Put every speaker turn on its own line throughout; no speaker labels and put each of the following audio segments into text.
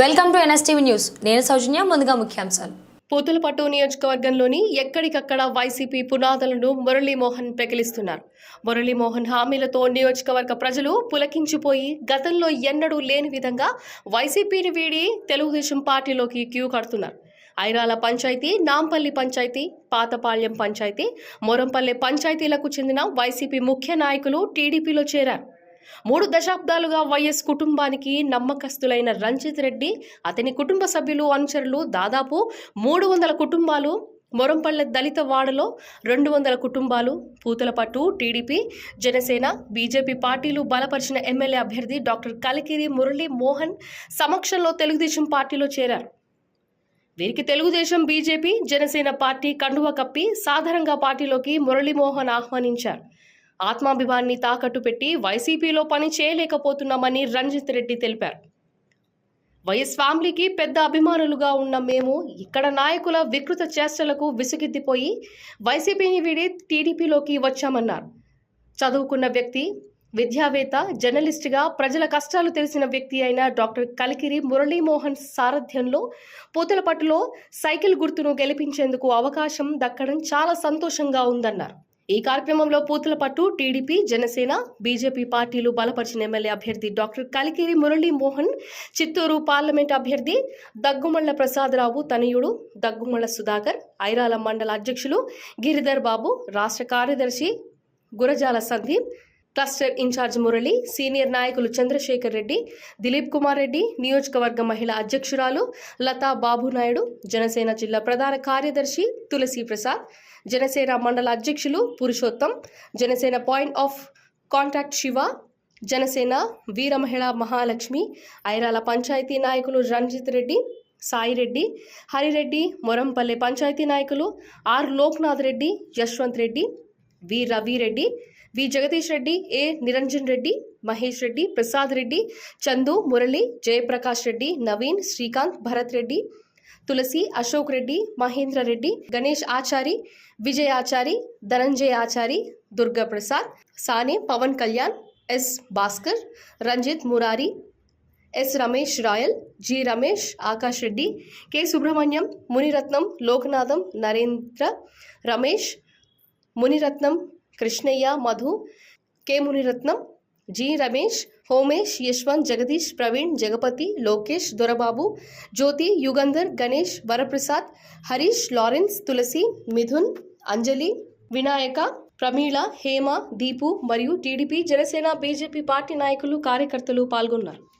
Welcome to NSTV news. నేను సౌజన్య ముందుగా ముఖ్యాంశాలు.
పూతులపట్టు నియోజకవర్గంలోని ఎక్కడికక్కడ వైసీపీ పునాదులను మురళీమోహన్ పెకిలిస్తున్నారు మురళీమోహన్ హామీలతో నియోజకవర్గ ప్రజలు పులకించిపోయి గతంలో ఎన్నడూ లేని విధంగా వైసీపీని వీడి తెలుగుదేశం పార్టీలోకి క్యూ కడుతున్నారు. ఐరాల పంచాయతీ నాంపల్లి పంచాయతీ పాతపాళ్యం పంచాయతీ మొరంపల్లె పంచాయతీలకు చెందిన వైసీపీ ముఖ్య నాయకులు టీడీపీలో చేరారు. మూడు దశాబ్దాలుగా వైఎస్ కుటుంబానికి నమ్మకస్తులైన రంజిత్ రెడ్డి అతని కుటుంబ సభ్యులు అనుచరులు దాదాపు మూడు వందల కుటుంబాలు మొరంపల్లె దళిత వాడలో రెండు వందల కుటుంబాలు పూతలపట్టు టీడీపీ జనసేన బీజేపీ పార్టీలు బలపరిచిన ఎమ్మెల్యే అభ్యర్థి డాక్టర్ కలికిరి మురళీ మోహన్ సమక్షంలో తెలుగుదేశం పార్టీలో చేరారు. వీరికి తెలుగుదేశం బీజేపీ జనసేన పార్టీ కండువ కప్పి సాధారణంగా పార్టీలోకి మురళీమోహన్ ఆహ్వానించారు. ఆత్మాభిమాన్ని తాకట్టు పెట్టి వైసీపీలో పని చేయలేకపోతున్నామని రంజిత్ రెడ్డి తెలిపారు. వైఎస్ ఫ్యామిలీకి పెద్ద అభిమానులుగా ఉన్న మేము ఇక్కడ నాయకుల వికృత చేష్టలకు విసుగెత్తిపోయి వైసీపీని వీడి టీడీపీలోకి వచ్చామన్నారు. చదువుకున్న వ్యక్తి విద్యావేత్త జర్నలిస్ట్గా ప్రజల కష్టాలు తెలిసిన వ్యక్తి అయిన డాక్టర్ కలికిరి మురళీమోహన్ సారథ్యంలో పూతలపట్టులో సైకిల్ గుర్తును గెలిపించేందుకు అవకాశం దక్కడం చాలా సంతోషంగా ఉందన్నారు. ఈ కార్యక్రమంలో పూతలపట్టు టీడీపీ జనసేన బీజేపీ పార్టీలు బలపరిచిన ఎమ్మెల్యే అభ్యర్థి డాక్టర్ కలికిరి మురళీమోహన్ చిత్తూరు పార్లమెంట్ అభ్యర్థి దగ్గుమళ్ళ ప్రసాదరావు తనయుడు దగ్గుమళ్ళ సుధాకర్ ఐరాల మండల అధ్యక్షులు గిరిధర్ బాబు రాష్ట్ర కార్యదర్శి Gurajala Sandeep cluster incharge Murali senior నాయకులు చంద్రశేఖర్ రెడ్డి దిలీప్ కుమార్ రెడ్డి నియోజకవర్గ మహిళా అధ్యక్షురాలు లతా బాబునాయుడు జనసేన జిల్లా ప్రధాన కార్యదర్శి తులసి ప్రసాద్ జనసేన మండల అధ్యక్షులు Purushottam Janasena point of contact Siva Janasena Veera Mahila Mahalakshmi Airala panchayat నాయకులు రంజిత్ రెడ్డి సాయిరెడ్డి హరిరెడ్డి మొరంపల్లె పంచాయతీ నాయకులు R Loknath Reddy Yashwant Reddy V Ravireddy V Jagadish Reddy A Niranjan Reddy Mahesh Reddy Prasad Reddy Chandu Murali Jayaprakash Reddy Naveen Srikanth Bharat Reddy Tulasi Ashok Reddy Mahendra Reddy Ganesh Achari Vijay Achari Dhananjay Achari Durga Prasad Sane Pawan Kalyan S Bhaskar Ranjith Murari S Ramesh Royal G Ramesh Akash Reddy K Subrahmanyam Muniratnam Lokanatham Narendra Ramesh Muniratnam Krishnaiah Madhu K Muniratnam G Ramesh Homesh Yashwant Jagadish Praveen Jagapathi Lokesh Dorababu Jyothi Yugandhar Ganesh Varaprasad Harish Lawrence Tulasi Mithun Anjali Vinayaka Pramila Hema Deepu మరియు TDP Janasena BJP party నాయకులు కార్యకర్తలు పాల్గొన్నారు.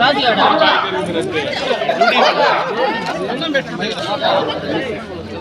ராஜியாடா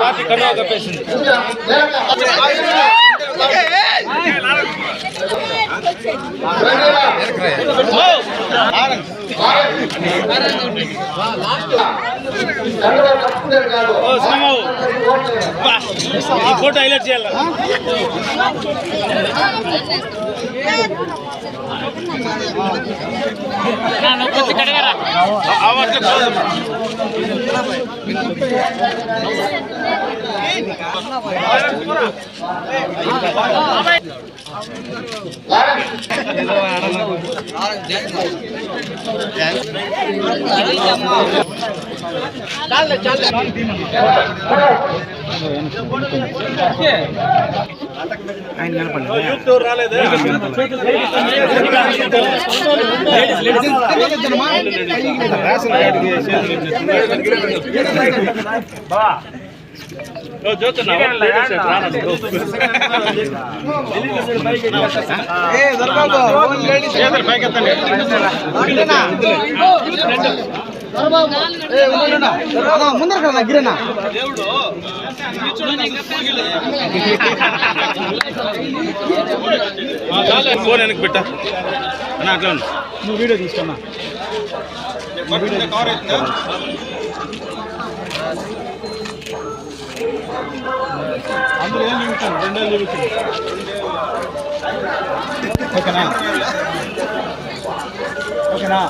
party కన్నా కప్పేసింది
last
ఓ శ్రీమావు బా, ఈ photo highlight చేయాలి ఆ, ఆ, అట్లా close. యూత్ ఎవరు రాలేదే? ఓ, జ్యోతి
ముందర కదా గిరనా
ఫోన్ వెనక్కి పెట్టా అన్న అట్లా ఉండు.
నువ్వు వీడియో తీసుకున్నా అందులో ఏం చూపించాను రెండే చూపించాను ఓకేనా ఓకేనా